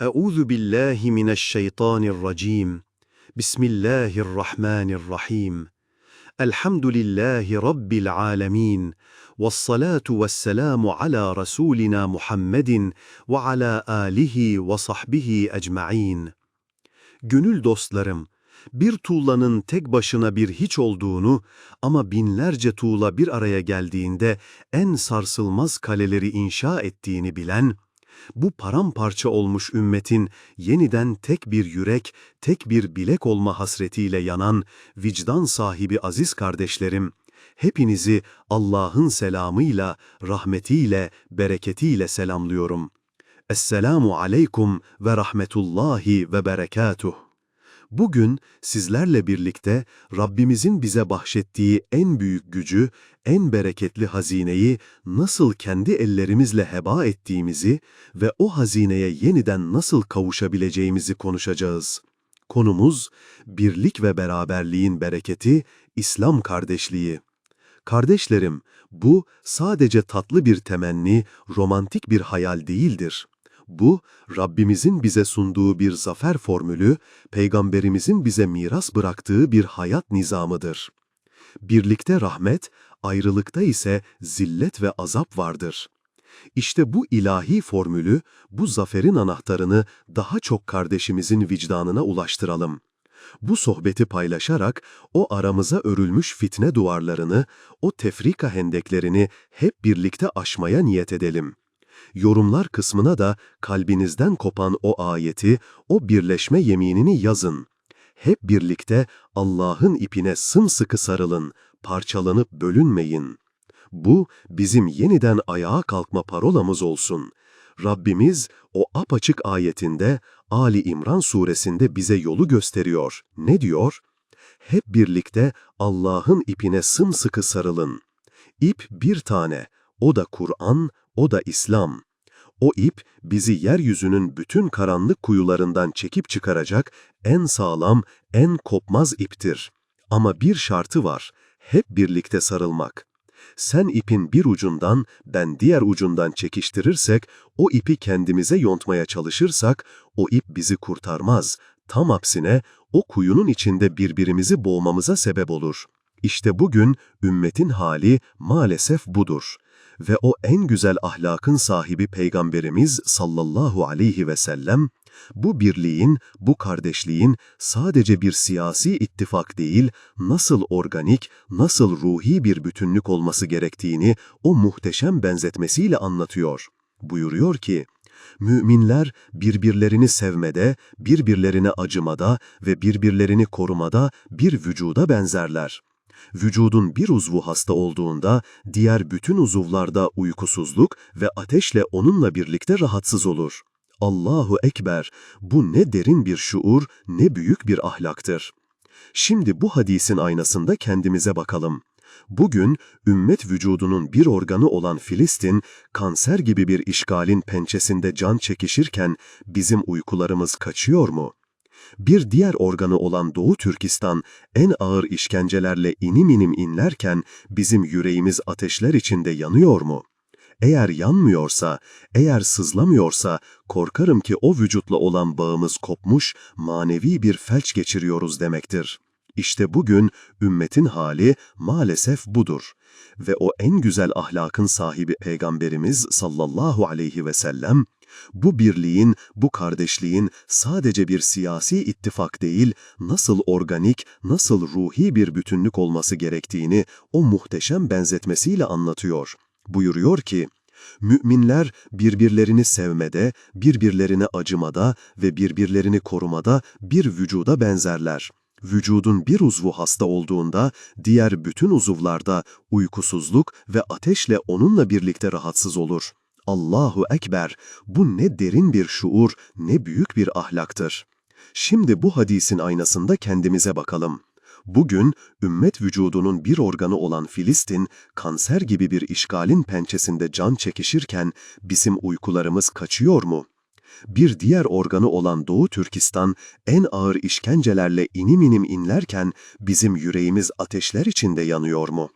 Euzu billahi mineşşeytanirracim. Bismillahirrahmanirrahim. Elhamdülillahi Rabbil alemin. Vessalatu vesselamu ala Resulina Muhammedin ve ala alihi ve sahbihi ecma'in. Gönül dostlarım, bir tuğlanın tek başına bir hiç olduğunu ama binlerce tuğla bir araya geldiğinde en sarsılmaz kaleleri inşa ettiğini bilen, bu paramparça olmuş ümmetin yeniden tek bir yürek, tek bir bilek olma hasretiyle yanan vicdan sahibi aziz kardeşlerim, hepinizi Allah'ın selamıyla, rahmetiyle, bereketiyle selamlıyorum. Esselamu aleykum ve rahmetullahi ve berekatuh. Bugün sizlerle birlikte Rabbimizin bize bahşettiği en büyük gücü, en bereketli hazineyi nasıl kendi ellerimizle heba ettiğimizi ve o hazineye yeniden nasıl kavuşabileceğimizi konuşacağız. Konumuz, birlik ve beraberliğin bereketi, İslam kardeşliği. Kardeşlerim, bu sadece tatlı bir temenni, romantik bir hayal değildir. Bu, Rabbimizin bize sunduğu bir zafer formülü, Peygamberimizin bize miras bıraktığı bir hayat nizamıdır. Birlikte rahmet, ayrılıkta ise zillet ve azap vardır. İşte bu ilahi formülü, bu zaferin anahtarını daha çok kardeşimizin vicdanına ulaştıralım. Bu sohbeti paylaşarak o aramıza örülmüş fitne duvarlarını, o tefrika hendeklerini hep birlikte aşmaya niyet edelim. Yorumlar kısmına da kalbinizden kopan o ayeti, o birleşme yeminini yazın. Hep birlikte Allah'ın ipine sımsıkı sarılın, parçalanıp bölünmeyin. Bu bizim yeniden ayağa kalkma parolamız olsun. Rabbimiz o apaçık ayetinde Ali İmran suresinde bize yolu gösteriyor. Ne diyor? Hep birlikte Allah'ın ipine sımsıkı sarılın. İp bir tane, o da Kur'an, o da İslam. O ip bizi yeryüzünün bütün karanlık kuyularından çekip çıkaracak en sağlam, en kopmaz iptir. Ama bir şartı var, hep birlikte sarılmak. Sen ipin bir ucundan, ben diğer ucundan çekiştirirsek, o ipi kendimize yontmaya çalışırsak, o ip bizi kurtarmaz. Tam aksine o kuyunun içinde birbirimizi boğmamıza sebep olur. İşte bugün ümmetin hali maalesef budur. Ve o en güzel ahlakın sahibi Peygamberimiz sallallahu aleyhi ve sellem, bu birliğin, bu kardeşliğin sadece bir siyasi ittifak değil, nasıl organik, nasıl ruhi bir bütünlük olması gerektiğini o muhteşem benzetmesiyle anlatıyor. Buyuruyor ki, Müminler birbirlerini sevmede, birbirlerine acımada ve birbirlerini korumada bir vücuda benzerler. Vücudun bir uzvu hasta olduğunda diğer bütün uzuvlarda uykusuzluk ve ateşle onunla birlikte rahatsız olur. Allahu Ekber, bu ne derin bir şuur, ne büyük bir ahlaktır. Şimdi bu hadisin aynasında kendimize bakalım. Bugün ümmet vücudunun bir organı olan Filistin, kanser gibi bir işgalin pençesinde can çekişirken bizim uykularımız kaçıyor mu? Bir diğer organı olan Doğu Türkistan en ağır işkencelerle inim inim inlerken bizim yüreğimiz ateşler içinde yanıyor mu? Eğer yanmıyorsa, eğer sızlamıyorsa korkarım ki o vücutla olan bağımız kopmuş, manevi bir felç geçiriyoruz demektir. İşte bugün ümmetin hali maalesef budur. Ve o en güzel ahlakın sahibi Peygamberimiz sallallahu aleyhi ve sellem, bu birliğin, bu kardeşliğin sadece bir siyasi ittifak değil, nasıl organik, nasıl ruhi bir bütünlük olması gerektiğini o muhteşem benzetmesiyle anlatıyor. Buyuruyor ki, Müminler birbirlerini sevmede, birbirlerine acımada ve birbirlerini korumada bir vücuda benzerler. Vücudun bir uzvu hasta olduğunda diğer bütün uzuvlarda uykusuzluk ve ateşle onunla birlikte rahatsız olur. Allahu Ekber, bu ne derin bir şuur, ne büyük bir ahlaktır. Şimdi bu hadisin aynasında kendimize bakalım. Bugün ümmet vücudunun bir organı olan Filistin, kanser gibi bir işgalin pençesinde can çekişirken bizim uykularımız kaçıyor mu? Bir diğer organı olan Doğu Türkistan en ağır işkencelerle inim inim inlerken bizim yüreğimiz ateşler içinde yanıyor mu?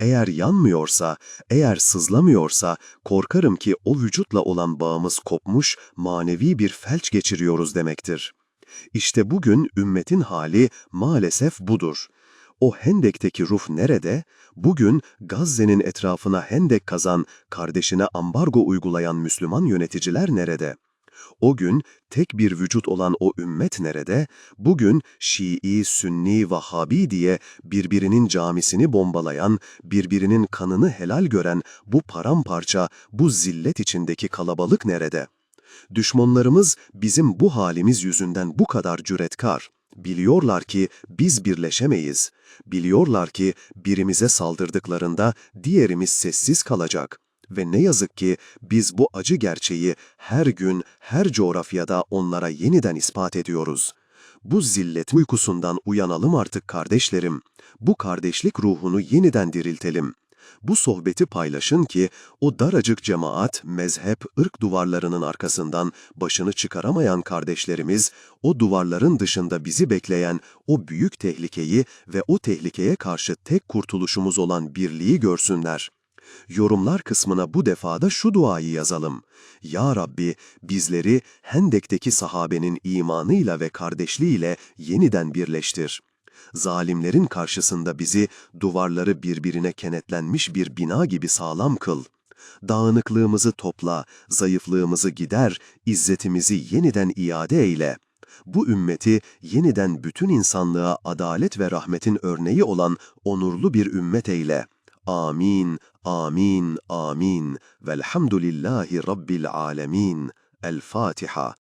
Eğer yanmıyorsa, eğer sızlamıyorsa korkarım ki o vücutla olan bağımız kopmuş, manevi bir felç geçiriyoruz demektir. İşte bugün ümmetin hali maalesef budur. O Hendek'teki ruh nerede? Bugün Gazze'nin etrafına Hendek kazan, kardeşine ambargo uygulayan Müslüman yöneticiler nerede? O gün tek bir vücut olan o ümmet nerede? Bugün Şii, Sünni, Vahabi diye birbirinin camisini bombalayan, birbirinin kanını helal gören bu paramparça, bu zillet içindeki kalabalık nerede? Düşmanlarımız bizim bu halimiz yüzünden bu kadar cüretkar. Biliyorlar ki biz birleşemeyiz. Biliyorlar ki birimize saldırdıklarında diğerimiz sessiz kalacak. Ve ne yazık ki biz bu acı gerçeği her gün, her coğrafyada onlara yeniden ispat ediyoruz. Bu zillet uykusundan uyanalım artık kardeşlerim. Bu kardeşlik ruhunu yeniden diriltelim. Bu sohbeti paylaşın ki o daracık cemaat, mezhep, ırk duvarlarının arkasından başını çıkaramayan kardeşlerimiz, o duvarların dışında bizi bekleyen o büyük tehlikeyi ve o tehlikeye karşı tek kurtuluşumuz olan birliği görsünler. Yorumlar kısmına bu defada şu duayı yazalım. Ya Rabbi bizleri Hendek'teki sahabenin imanıyla ve kardeşliğiyle yeniden birleştir. Zalimlerin karşısında bizi duvarları birbirine kenetlenmiş bir bina gibi sağlam kıl. Dağınıklığımızı topla, zayıflığımızı gider, izzetimizi yeniden iade eyle. Bu ümmeti yeniden bütün insanlığa adalet ve rahmetin örneği olan onurlu bir ümmet eyle. آمين آمين آمين. والحمد لله رب العالمين. الفاتحة.